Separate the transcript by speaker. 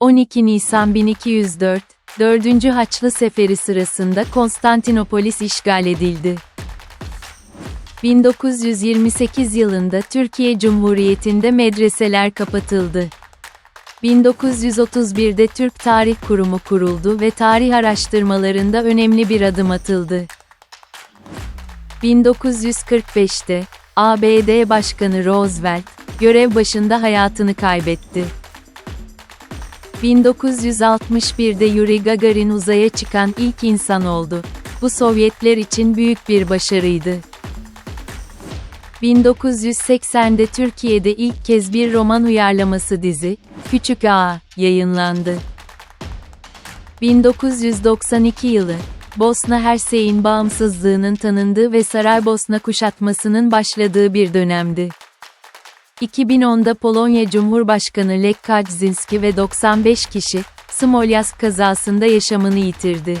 Speaker 1: 12 Nisan 1204, 4. Haçlı Seferi sırasında Konstantinopolis işgal edildi. 1928 yılında Türkiye Cumhuriyeti'nde medreseler kapatıldı. 1931'de Türk Tarih Kurumu kuruldu ve tarih araştırmalarında önemli bir adım atıldı. 1945'te ABD Başkanı Roosevelt görev başında hayatını kaybetti. 1961'de Yuri Gagarin uzaya çıkan ilk insan oldu. Bu Sovyetler için büyük bir başarıydı. 1980'de Türkiye'de ilk kez bir roman uyarlaması dizi, Küçük Ağa, yayınlandı. 1992 yılı, Bosna Hersey'in bağımsızlığının tanındığı ve Saraybosna kuşatmasının başladığı bir dönemdi. 2010'da Polonya Cumhurbaşkanı Lech Kaczynski ve 95 kişi, Smolyansk kazasında yaşamını yitirdi.